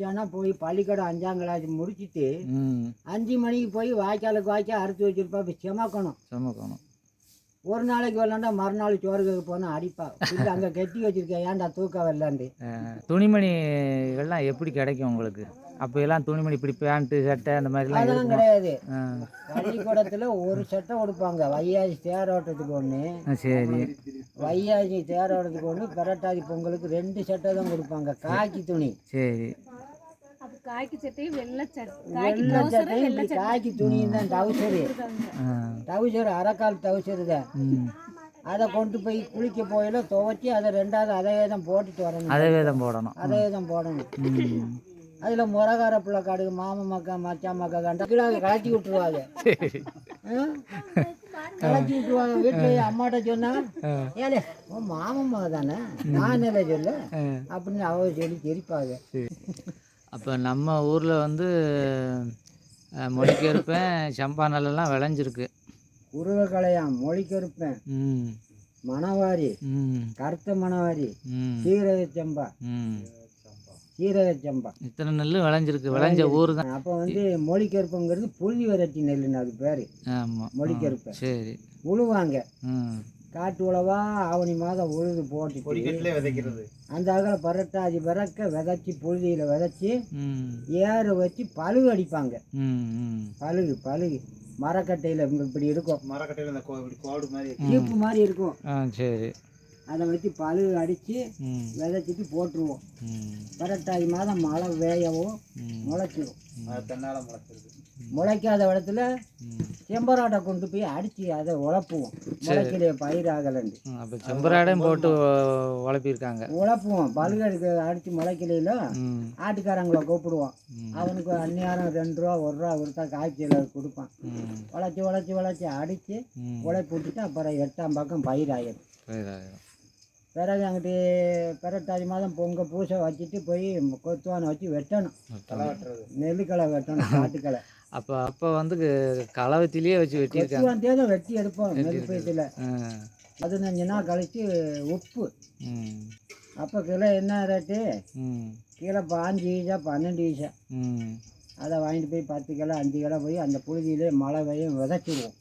வச்சான்னா போய் பள்ளிக்கூடம் அஞ்சாம் கிளாஸ் முடிச்சிட்டு அஞ்சு மணிக்கு போய் வாய்க்காலுக்கு வாய்க்கால் அறுத்து வச்சிருப்பா இப்போ செமக்கணும். சுமக்கணும். ஒரு நாளைக்கு வரலாண்டா மறுநாள் சோறு கேட்க போனால் அடிப்பா. இல்லை அங்கே கட்டி வச்சிருக்கேன் ஏன்டா தூக்க வரலாண்டு துணிமணிகள்லாம் எப்படி கிடைக்கும் உங்களுக்கு? அப்போ எல்லாம் துணிமணி இப்படி பேண்ட்டு சட்டை அந்த மாதிரிலாம் அதெல்லாம் கிடையாது. பள்ளிக்கூடத்தில் ஒரு சட்டை கொடுப்பாங்க வையாசி தேரோட்டத்துக்கு ஒன்று சரி. வையாசி தேரோட்டத்துக்கு ஒன்று பெரட்டாதி பொங்கலுக்கு ரெண்டு சட்டை தான் கொடுப்பாங்க காக்கி துணி. சரி. காய்க்கு சட்டையும் வெள்ளை சட்டை வெள்ளை இப்படி காக்கி துணியும் தான் டவுசரு டவுசர் அரைக்கால் டவுசர் தான் அதை கொண்டு போய் குளிக்க போயில துவைச்சி அதை ரெண்டாவது அதையே தான் போட்டுட்டு வரணும். அதே வேதம் போடணும். அதையே தான் போடணும். அதில் முறகார பிள்ளை காடுக்கு மாமன் மக்கா மச்சான் மக்கா கண்டா கீழே கலட்டி விட்டுருவாங்க? கலட்டி விட்டுருவாங்க. வீட்டில் அம்மாட்ட சொன்னா ஏலே உன் மாமன் மக தானே? நான் சொல்ல. ஆ. அப்படின்னு அவ சொல்லி சிரிப்பாங்க. அப்போ நம்ம ஊரில் வந்து மொழிக்கருப்பேன் சம்பானல்லாம் விளைஞ்சிருக்கு. உருவ கலையாம் மொழிக்கருப்பேன் மணவாரி கருத்த மணவாரி சீரக சம்பா. சீரக சம்பா. இத்தனை நெல் விளைஞ்சிருக்கு விளைஞ்ச ஊர் தான் அப்போ வந்து மொழிக்கருப்புங்கிறது புழுதி வெரைட்டி நெல்லுன்னு அது பேர். ஆமாம் மொழிக்கருப்பை சரி. உழுவாங்க. காட்டு உழவா ஆவணி மாதம் உழுது போட்டுட்டு விதைக்கிறது. அந்த அகல பரட்டாதி பிறக்க விதைச்சி புழுதியில் விதைச்சி ம். ஏறு வச்சு பழுகு அடிப்பாங்க. பழுகு பழுகு. மரக்கட்டையில் இப்படி இருக்கும். மரக்கட்டையில் இந்த இப்படி கோடு மாதிரி சீப்பு மாதிரி இருக்கும். சரி. அதை வச்சு பழுகு அடித்து விதைச்சிட்டு போட்டுருவோம். பரட்டாதி மாதம் மழை வேயவும் ம். முளைச்சிரும். அது தன்னால் முளைச்சிருக்கு முளைக்காத இடத்துல ம். செம்பராட்டை கொண்டு போய் அடித்து அதை உழப்புவோம். முளைக்கலையே பயிர் ஆகலண்டு அப்போ செம்பராடையும் போட்டு உழப்பியிருக்காங்க. உழப்புவோம். பழுகடுக்கு அடித்து முளைக்கலையில ஆட்டுக்காரங்களை கூப்பிடுவோம். அவனுக்கு அந்நியாரம் ரெண்டு ரூபா ஒரு ரூபா கொடுத்தா காய்ச்சல் கொடுப்பான் உழைச்சி உழைச்சி உழைச்சி அடித்து உழைப்பு விட்டுட்டு அப்புறம் எட்டாம் பக்கம் பயிர் பயிராயிரும். பிறகு அங்கிட்டு பிறட்டாதி மாதம் பொங்க பூசை வச்சுட்டு போய் கொத்துவானை வச்சு வெட்டணும். நெல்லுக்களை வெட்டணும் காட்டுக்களை. அப்போ அப்போ வந்து க- களவத்திலேயே வச்சு வெட்டியிருக்காங்க. கொத்துவான் தேதம் வெட்டி எடுப்போம் ஆ. பதினஞ்சு நாள் கழித்து உப்பு. அப்போ கிலோ என்ன ரேட்டு? ம். கிலோ பாஞ்சு ஈசா பன்னெண்டு ஈசா ம். அதை வாங்கிட்டு போய் பத்து கிலோ அஞ்சு கிலோ போய் அந்த புழுதியிலே மழை பெய்யும் விதைச்சிடுவோம்